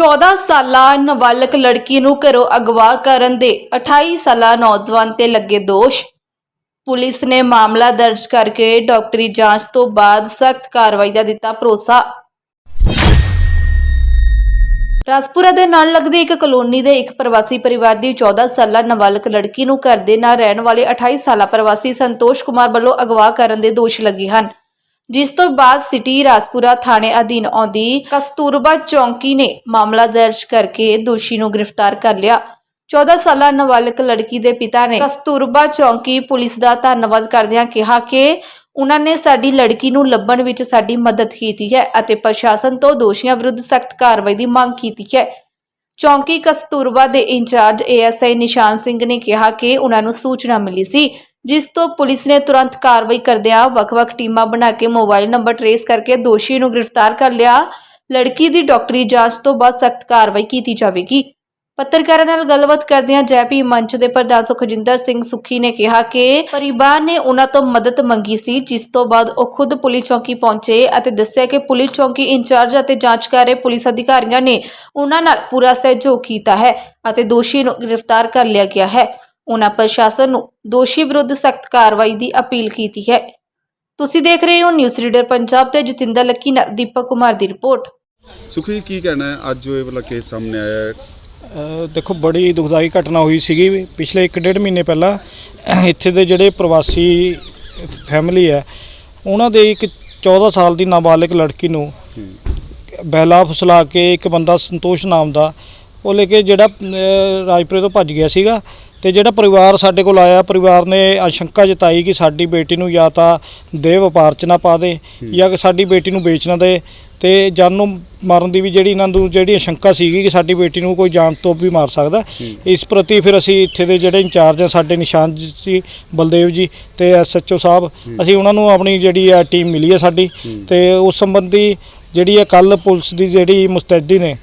14 ਸਾਲਾ ਨਾਬਾਲਗ ਲੜਕੀ ਨੂੰ ਘਰੋਂ ਅਗਵਾ ਕਰਨ ਦੇ 28 ਸਾਲਾ ਨੌਜਵਾਨ ਤੇ ਲੱਗੇ ਦੋਸ਼। ਪੁਲਿਸ ਨੇ ਮਾਮਲਾ ਦਰਜ ਕਰਕੇ ਡਾਕਟਰੀ ਜਾਂਚ ਤੋਂ ਬਾਅਦ ਸਖਤ ਕਾਰਵਾਈ ਦਾ ਦਿੱਤਾ ਭਰੋਸਾ। ਰਾਜਪੁਰਾ ਦੇ ਨਾਲ ਲੱਗਦੀ ਇੱਕ ਕਲੋਨੀ ਦੇ ਇੱਕ ਪ੍ਰਵਾਸੀ ਪਰਿਵਾਰ ਦੀ 14 ਸਾਲਾ ਨਾਬਾਲਗ ਲੜਕੀ ਨੂੰ ਘਰ ਦੇ ਨਾਲ ਰਹਿਣ ਵਾਲੇ 28 ਸਾਲਾ ਪ੍ਰਵਾਸੀ ਸੰਤੋਸ਼ ਕੁਮਾਰ ਵੱਲੋਂ ਅਗਵਾ ਕਰਨ ਦੇ ਦੋਸ਼ ਲੱਗੇ ਹਨ। ਜਿਸ ਤੋਂ ਬਾਅਦ ਸਿਟੀ ਰਾਜਪੁਰਾ ਥਾਣੇ ਅਧੀਨ ਆਉਂਦੀ ਕਸਤੂਰਬਾ ਚੌਂਕੀ ਨੇ ਮਾਮਲਾ ਦਰਜ ਕਰਕੇ ਦੋਸ਼ੀ ਨੂੰ ਗ੍ਰਿਫਤਾਰ ਕਰ ਲਿਆ। 14 ਸਾਲਾ ਨਾਬਾਲਗ ਲੜਕੀ ਦੇ ਪਿਤਾ ਨੇ ਕਸਤੂਰਬਾ ਚੌਂਕੀ ਪੁਲਿਸ ਦਾ ਧੰਨਵਾਦ ਕਰਦਿਆਂ ਕਿਹਾ ਕਿ ਉਹਨਾਂ ਨੇ ਸਾਡੀ ਲੜਕੀ ਨੂੰ ਲੱਭਣ ਵਿੱਚ ਸਾਡੀ ਮਦਦ ਕੀਤੀ ਹੈ ਅਤੇ ਪ੍ਰਸ਼ਾਸਨ ਤੋਂ ਦੋਸ਼ੀਆਂ ਵਿਰੁੱਧ ਸਖਤ ਕਾਰਵਾਈ ਦੀ ਮੰਗ ਕੀਤੀ ਹੈ। ਚੌਂਕੀ ਕਸਤੂਰਬਾ ਦੇ ਇੰਚਾਰਜ ਏਐਸਆਈ ਨਿਸ਼ਾਨ ਸਿੰਘ ਨੇ ਕਿਹਾ ਕਿ ਉਹਨਾਂ ਨੂੰ ਸੂਚਨਾ ਮਿਲੀ ਸੀ ਜਿਸ ਤੋਂ ਪੁਲਿਸ ਨੇ ਤੁਰੰਤ ਕਾਰਵਾਈ ਕਰਦਿਆਂ ਵੱਖ-ਵੱਖ ਟੀਮਾਂ ਬਣਾ ਕੇ ਮੋਬਾਈਲ ਨੰਬਰ ਟਰੇਸ ਕਰਕੇ ਦੋਸ਼ੀ ਨੂੰ ਗ੍ਰਿਫਤਾਰ ਕਰ ਲਿਆ। ਲੜਕੀ ਦੀ ਡਾਕਟਰੀ ਜਾਂਚ ਤੋਂ ਬਾਅਦ ਸਖਤ ਕਾਰਵਾਈ ਕੀਤੀ ਜਾਵੇਗੀ। ਪੱਤਰਕਾਰਾਂ ਨਾਲ ਗੱਲਬਾਤ ਕਰਦਿਆਂ ਜੈਪੀ ਮੰਚ ਦੇ ਪ੍ਰਧਾਨ ਸੁਖਜਿੰਦਰ ਸਿੰਘ ਸੁਖੀ ਨੇ ਕਿਹਾ ਕਿ ਪਰਿਵਾਰ ਨੇ ਉਹਨਾਂ ਤੋਂ ਮਦਦ ਮੰਗੀ ਸੀ, ਜਿਸ ਤੋਂ ਬਾਅਦ ਉਹ ਖੁਦ ਪੁਲਿਸ ਚੌਕੀ ਪਹੁੰਚੇ ਅਤੇ ਦੱਸਿਆ ਕਿ ਪੁਲਿਸ ਚੌਕੀ ਇੰਚਾਰਜ ਅਤੇ ਜਾਂਚ ਕਰ ਰਹੇ ਪੁਲਿਸ ਅਧਿਕਾਰੀਆਂ ਨੇ ਉਹਨਾਂ ਨਾਲ ਪੂਰਾ ਸਹਿਯੋਗ ਕੀਤਾ ਹੈ ਅਤੇ ਦੋਸ਼ੀ ਨੂੰ ਗ੍ਰਿਫਤਾਰ ਕਰ ਲਿਆ ਗਿਆ ਹੈ। ਉਹਨਾਂ ਪ੍ਰਸ਼ਾਸਨ ਨੂੰ ਦੋਸ਼ੀ ਵਿਰੁੱਧ ਸਖਤ ਕਾਰਵਾਈ ਦੀ ਅਪੀਲ ਕੀਤੀ ਹੈ। ਤੁਸੀਂ ਦੇਖ ਰਹੇ ਹੋ ਨਿਊਜ਼ ਰੀਡਰ ਪੰਜਾਬ ਤੇ ਜਤਿੰਦਰ ਲੱਕੀ ਨਾਲ ਦੀਪਕ ਕੁਮਾਰ ਦੀ ਰਿਪੋਰਟ। ਸੁਖੀ ਕੀ ਕਹਿਣਾ ਹੈ? ਅੱਜ ਜੋ ਇਹ ਵਾਲਾ ਕੇਸ ਸਾਹਮਣੇ ਆਇਆ ਹੈ। ਅ, ਦੇਖੋ ਬੜੀ ਦੁਖਦਾਈ ਘਟਨਾ ਹੋਈ ਸੀਗੀ ਪਿਛਲੇ 1.5 ਮਹੀਨੇ ਪਹਿਲਾਂ ਇੱਥੇ ਦੇ ਜਿਹੜੇ ਪ੍ਰਵਾਸੀ ਫੈਮਿਲੀ ਹੈ ਉਹਨਾਂ ਦੇ ਇੱਕ 14 ਸਾਲ ਦੀ ਨਾਬਾਲਗ ਲੜਕੀ ਨੂੰ ਬਹਿਲਾ ਫੁਸਲਾ ਕੇ ਇੱਕ ਬੰਦਾ ਸੰਤੋਸ਼ ਨਾਮ ਦਾ ਉਹ ਲੈ ਕੇ ਜਿਹੜਾ ਅ, ਰਾਜਪੁਰੇ ਤੋਂ ਭੱਜ ਗਿਆ ਸੀਗਾ। ਤੇ ਜਿਹੜਾ ਪਰਿਵਾਰ ਸਾਡੇ ਕੋਲ ਆਇਆ ਪਰਿਵਾਰ ਨੇ ਆਸ਼ੰਕਾ ਜਤਾਈ ਕਿ ਸਾਡੀ ਬੇਟੀ ਨੂੰ ਜਾਂ ਤਾਂ ਦੇਹ ਵਪਾਰ ਚ ਨਾ ਪਾ ਦੇ ਜਾਂ ਕਿ ਸਾਡੀ ਬੇਟੀ ਨੂੰ ਵੇਚ ਨਾ ਦੇ ਤੇ ਜਾਨੋਂ ਮਾਰਨ ਦੀ ਵੀ ਜਿਹੜੀ ਇਹਨਾਂ ਨੂੰ ਜਿਹੜੀ ਆਸ਼ੰਕਾ ਸੀਗੀ ਕਿ ਸਾਡੀ ਬੇਟੀ ਨੂੰ ਕੋਈ ਜਾਨ ਤੋਂ ਵੀ ਮਾਰ ਸਕਦਾ। ਇਸ ਪ੍ਰਤੀ ਫਿਰ ਅਸੀਂ ਇੱਥੇ ਦੇ ਜਿਹੜੇ ਇੰਚਾਰਜ ਆ ਸਾਡੇ ਨਿਸ਼ਾਨ ਜੀ ਬਲਦੇਵ ਜੀ ਤੇ ਐਸਐਚਓ ਸਾਹਿਬ ਅਸੀਂ ਉਹਨਾਂ ਨੂੰ ਆਪਣੀ ਜਿਹੜੀ ਆ ਟੀਮ ਮਿਲੀ ਹੈ ਸਾਡੀ ਤੇ ਉਸ ਸੰਬੰਧੀ ਜਿਹੜੀ ਹੈ ਕੱਲ ਪੁਲਿਸ ਦੀ ਜਿਹੜੀ ਮੁਸਤੈਦੀ ਨੇ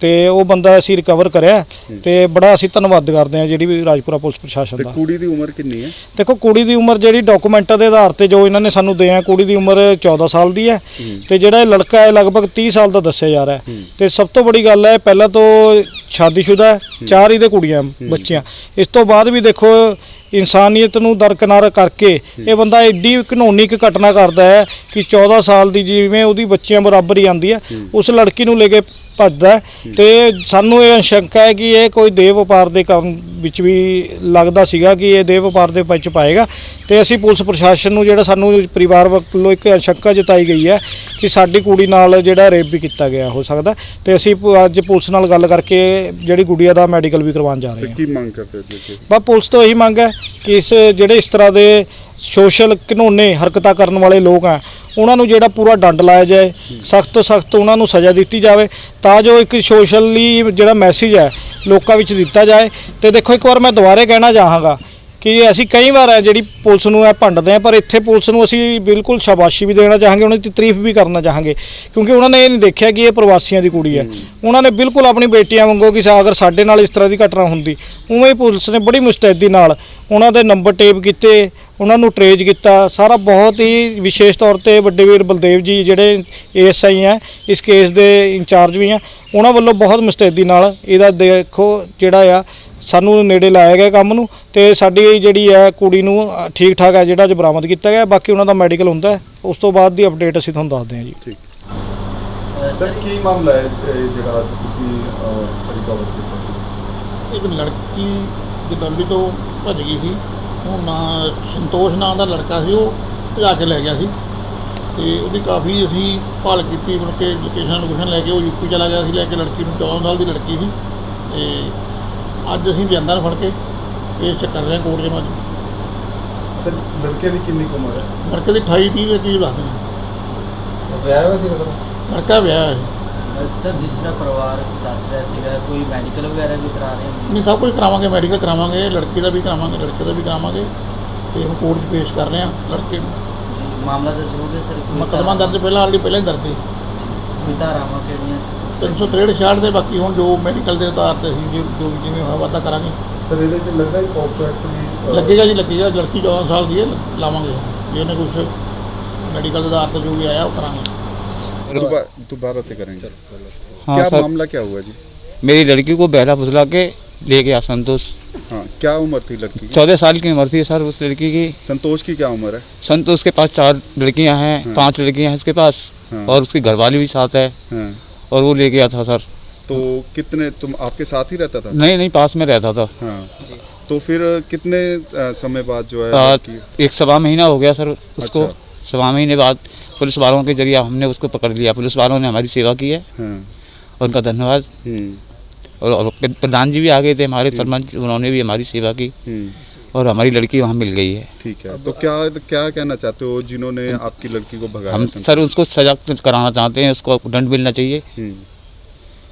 ਤੇ ਉਹ ਬੰਦਾ ਅਸੀਂ ਰਿਕਵਰ ਕਰਿਆ ਤੇ ਬੜਾ ਅਸੀਂ ਧੰਨਵਾਦ ਕਰਦੇ ਹਾਂ ਜਿਹੜੀ ਵੀ ਰਾਜਪੁਰਾ ਪੁਲਿਸ ਪ੍ਰਸ਼ਾਸਨ ਤੇ ਦਾ। ਕੁੜੀ ਦੀ ਉਮਰ ਕਿੰਨੀ ਹੈ? ਦੇਖੋ ਕੁੜੀ ਦੀ ਉਮਰ ਜਿਹੜੀ ਡਾਕੂਮੈਂਟਾਂ ਦੇ ਆਧਾਰ ਤੇ ਜੋ ਇਹਨਾਂ ਨੇ ਸਾਨੂੰ ਦੇ ਆ ਕੁੜੀ ਦੀ ਉਮਰ 14 ਸਾਲ ਦੀ ਹੈ ਤੇ ਜਿਹੜਾ ਇਹ ਲੜਕਾ ਹੈ ਲਗਭਗ 30 ਸਾਲ ਦਾ ਦੱਸਿਆ ਜਾ ਰਿਹਾ ਹੈ। ਤੇ ਸਭ ਤੋਂ ਬੜੀ ਗੱਲ ਹੈ ਪਹਿਲਾਂ ਤੋਂ ਸ਼ਾਦੀशुदा ਹੈ ਚਾਰ ਇਹਦੇ ਕੁੜੀਆਂ ਬੱਚੀਆਂ। ਇਸ ਤੋਂ ਬਾਅਦ ਵੀ ਦੇਖੋ ਇਨਸਾਨੀਅਤ ਨੂੰ ਦਰਕਨਾਰ ਕਰਕੇ ਇਹ ਬੰਦਾ ਐਡੀ ਘਨੌਣੀ ਇੱਕ ਘਟਨਾ ਕਰਦਾ ਹੈ ਕਿ 14 ਸਾਲ ਦੀ ਜਿਵੇਂ ਉਹਦੀ ਬੱਚੀਆਂ ਬਰਾਬਰ ਹੀ ਆਂਦੀ ਹੈ। ਉਸ ਲੜਕੀ ਨੂੰ ਲੈ ਕੇ ਭੱਜਦਾ ਹੈ। ਤੇ ਸਾਨੂੰ ਇਹ ਸ਼ੰਕਾ ਹੈ ਕਿ ਇਹ ਕੋਈ ਦੇਹ ਵਪਾਰ ਦੇ ਕੰਮ ਵਿੱਚ ਵੀ ਲੱਗਦਾ ਸੀਗਾ ਕਿ ਇਹ ਦੇਹ ਵਪਾਰ ਦੇ ਵਿੱਚ ਪਾਏਗਾ। ਤੇ ਅਸੀਂ ਪੁਲਿਸ ਪ੍ਰਸ਼ਾਸਨ ਨੂੰ ਜਿਹੜਾ ਸਾਨੂੰ ਪਰਿਵਾਰ ਵੱਲੋਂ ਇੱਕ ਸ਼ੰਕਾ ਜਤਾਈ ਗਈ ਹੈ ਕਿ ਸਾਡੀ ਕੁੜੀ ਨਾਲ ਜਿਹੜਾ ਰੇਪ ਵੀ ਕੀਤਾ ਗਿਆ ਹੋ ਸਕਦਾ। ਤੇ ਅਸੀਂ ਅੱਜ ਪੁਲਿਸ ਨਾਲ ਗੱਲ ਕਰਕੇ ਜਿਹੜੀ ਗੁੜੀਆ ਦਾ ਮੈਡੀਕਲ ਵੀ ਕਰਵਾਉਣ ਜਾ ਰਹੇ ਹਾਂ। ਕੀ ਮੰਗ ਕਰਦੇ ਕਿ ਬਸ ਪੁਲਿਸ ਤੋਂ ਇਹੀ ਮੰਗ ਹੈ ਕਿ ਇਸ ਜਿਹੜੇ ਇਸ ਤਰ੍ਹਾਂ ਦੇ ਸੋਸ਼ਲ ਘਿਨੌਣੇ ਹਰਕਤਾਂ ਕਰਨ ਵਾਲੇ ਲੋਕ ਆ ਉਹਨਾਂ ਨੂੰ ਜਿਹੜਾ ਪੂਰਾ ਡੰਡ ਲਾਇਆ ਜਾਏ, ਸਖਤ ਤੋਂ ਸਖਤ ਉਹਨਾਂ ਨੂੰ ਸਜ਼ਾ ਦਿੱਤੀ ਜਾਵੇ, ਤਾਂ ਜੋ ਇੱਕ ਸੋਸ਼ਲੀ ਜਿਹੜਾ ਮੈਸੇਜ ਹੈ, ਲੋਕਾਂ ਵਿੱਚ ਦਿੱਤਾ ਜਾਏ। ਤੇ ਦੇਖੋ ਇੱਕ ਵਾਰ ਮੈਂ ਦੁਬਾਰੇ ਕਹਿਣਾ ਚਾਹਾਂਗਾ ਕਿ ਅਸੀਂ ਕਈ ਵਾਰ ਹੈ ਜਿਹੜੀ ਪੁਲਿਸ ਨੂੰ ਇਹ ਭੰਡਦੇ ਆ ਪਰ ਇੱਥੇ ਪੁਲਿਸ ਨੂੰ ਅਸੀਂ ਬਿਲਕੁਲ ਸ਼ਾਬਾਸ਼ੀ ਵੀ ਦੇਣਾ ਚਾਹਾਂਗੇ ਉਹਨਾਂ ਦੀ ਤਾਰੀਫ ਵੀ ਕਰਨਾ ਚਾਹਾਂਗੇ। ਕਿਉਂਕਿ ਉਹਨਾਂ ਨੇ ਇਹ ਨਹੀਂ ਦੇਖਿਆ ਕਿ ਇਹ ਪ੍ਰਵਾਸੀਆਂ ਦੀ ਕੁੜੀ ਹੈ। ਉਹਨਾਂ ਨੇ ਬਿਲਕੁਲ ਆਪਣੀ ਬੇਟੀਆਂ ਵਾਂਗੂ ਕਿ ਅਗਰ ਸਾਡੇ ਨਾਲ ਇਸ ਤਰ੍ਹਾਂ ਦੀ ਘਟਨਾ ਹੁੰਦੀ ਉਵੇਂ ਹੀ ਪੁਲਿਸ ਨੇ ਬੜੀ ਮੁਸਤੈਦੀ ਨਾਲ ਉਹਨਾਂ ਦੇ ਨੰਬਰ ਟੇਪ ਕੀਤੇ ਉਹਨਾਂ ਨੂੰ ਟਰੇਜ ਕੀਤਾ। ਸਾਰਾ ਬਹੁਤ ਹੀ ਵਿਸ਼ੇਸ਼ ਤੌਰ ਤੇ ਵੱਡੇ ਵੀਰ ਬਲਦੇਵ ਜੀ ਜਿਹੜੇ ਏਐਸਆਈ ਆ ਇਸ ਕੇਸ ਦੇ ਇੰਚਾਰਜ ਵੀ ਆ ਉਹਨਾਂ ਵੱਲੋਂ ਬਹੁਤ ਮੁਸਤੈਦੀ ਨਾਲ ਇਹਦਾ ਦੇਖੋ ਜਿਹੜਾ ਆ ਸਾਨੂੰ ਨੇੜੇ ਲਾਇਆ ਗਿਆ ਕੰਮ ਨੂੰ ਤੇ ਸਾਡੀ ਜਿਹੜੀ ਹੈ ਕੁੜੀ ਨੂੰ ਠੀਕ ਠਾਕ ਹੈ ਜਿਹੜਾ ਅੱਜ ਬਰਾਮਦ ਕੀਤਾ ਗਿਆ ਬਾਕੀ ਉਹਨਾਂ ਦਾ ਮੈਡੀਕਲ ਹੁੰਦਾ। ਉਸ ਤੋਂ ਬਾਅਦ ਦੀ ਅਪਡੇਟ ਅਸੀਂ ਤੁਹਾਨੂੰ ਦੱਸਦੇ ਹਾਂ ਜੀ। ਠੀਕ। ਸਰ ਕੀ ਮਾਮਲਾ ਹੈ ਜਿਹੜਾ ਅੱਜ ਤੁਸੀਂ ਰਿਕਵਰ ਕੀਤਾ? ਇੱਕ ਲੜਕੀ ਜਦੰਬੀ ਤੋਂ ਭੱਜ ਗਈ ਸੀ। ਉਹ ਨਾਂ ਸੰਤੋਸ਼ ਨਾਮ ਦਾ ਲੜਕਾ ਸੀ ਉਹ ਭਜਾ ਕੇ ਲੈ ਗਿਆ ਸੀ। ਤੇ ਉਹਦੀ ਕਾਫੀ ਅਸੀਂ ਭਾਲ ਕੀਤੀ ਮੁੜ ਕੇ ਲੋਕੇਸ਼ਨ ਲੋਕੇਸ਼ਨ ਲੈ ਕੇ ਉਹ ਯੂਪੀ ਚਲਾ ਗਿਆ ਸੀ ਲੈ ਕੇ ਲੜਕੀ ਨੂੰ 14 ਸਾਲ ਦੀ ਲੜਕੀ ਸੀ। ਤੇ ਅੱਜ ਅਸੀਂ ਲਿਆਂਦਾ ਫੜ ਕੇ ਇਹ ਚ ਕਰ ਰਹੇ ਹਾਂ ਕੋਰਟ ਜਮਾ ਸਰ ਲੜਕੇ ਦੀ ਕਿੰਨੀ ਕੁ ਉਮਰ ਹੈ? ਲੜਕੇ ਦੀ 28 30 ਦੇ ਕਰੀਬ ਲੱਗਦੇ ਨੇ। ਵਿਆਹ ਹੋਇਆ ਸੀ ਕਦੋਂ ਲੜਕਾ ਵਿਆਹ ਹੈ ਸਰ ਜਿਸ ਤਰ੍ਹਾਂ ਪਰਿਵਾਰ ਦੱਸ ਰਿਹਾ ਸੀਗਾ ਕੋਈ ਮੈਡੀਕਲ ਵਗੈਰਾ ਵੀ ਕਰਾ ਰਹੇ ਹੋ ਨਹੀਂ ਸਭ ਕੁਝ ਕਰਾਵਾਂਗੇ ਮੈਡੀਕਲ ਕਰਾਵਾਂਗੇ ਲੜਕੀ ਦਾ ਵੀ ਕਰਾਵਾਂਗੇ ਲੜਕੇ ਦਾ ਵੀ ਕਰਾਵਾਂਗੇ। ਤੇ ਹੁਣ ਕੋਰਟ 'ਚ ਪੇਸ਼ ਕਰ ਰਹੇ ਹਾਂ ਲੜਕੇ ਨੂੰ। ਜੀ ਮਾਮਲਾ ਦਰਜ ਹੋ ਗਿਆ ਸਰ? ਕੋਈ ਮੁਕੱਦਮਾ ਦਰਜ ਪਹਿਲਾਂ ਆਲਰੇਡੀ ਪਹਿਲਾਂ ਹੀ ਦਰਜ ਸੀ। ਕੋਈ ਧਾਰਾਵਾਂ ਕਿਹੜੀਆਂ? 363 ਛਾੜ ਦੇ ਬਾਕੀ ਹੁਣ ਜੋ ਮੈਡੀਕਲ ਦੇ ਆਧਾਰ ਤੇ ਅਸੀਂ ਜੋ ਜੋ ਜਿਵੇਂ ਹੋਇਆ ਵਾਧਾ ਕਰਾਂਗੇ ਸਰ ਇਹਦੇ ਚ ਲੱਗਦਾ ਹੈ ਪੌਕਸੋ ਐਕਟ ਵੀ ਅਹ, ਲੱਗੇਗਾ ਜੀ ਲੱਗੇਗਾ ਲੜਕੀ 14 ਸਾਲ ਦੀ ਹੈ ਲਾਵਾਂਗੇ ਹੁਣ। ਜੇ ਉਹਨੇ ਕੁਝ ਮੈਡੀਕਲ ਦੇ ਆਧਾਰ ਤੇ ਜੋ ਵੀ ਆਇਆ ਉਹ ਕਰਾਂਗੇ दोबारा दोबारा से करेंगे हाँ क्या सर मामला क्या हुआ जी मेरी लड़की को बहला फुसला के ले गया संतोष हाँ क्या उम्र थी लड़की की चौदह साल की उम्र थी सर उस लड़की की संतोष की क्या उम्र है संतोष के पास चार लड़कियां हैं हाँ। पांच लड़कियां हैं उसके पास हाँ। और उसकी घरवाली भी साथ है हाँ और वो ले गया था सर। तो कितने तुम आपके साथ ही रहता था? नहीं नहीं पास में रहता था। हाँ। तो फिर कितने समय बाद जो है आ, एक सवा महीना हो गया सर उसको। अच्छा। सवा महीने बाद पुलिस वालों के ज़रिए हमने उसको पकड़ लिया। पुलिस वालों ने हमारी सेवा की है। हाँ। उनका धन्यवाद। हम्म। और, और प्रधान जी भी आ गए थे हमारे सरपंच उन्होंने भी हमारी सेवा की। हम्म। और हमारी लड़की वहाँ मिल गई है ठीक है तो क्या क्या कहना चाहते हो जिन्होंने आपकी लड़की को भगाया हम संतोष? सर उसको सजा कराना चाहते हैं उसको दंड मिलना चाहिए हम्म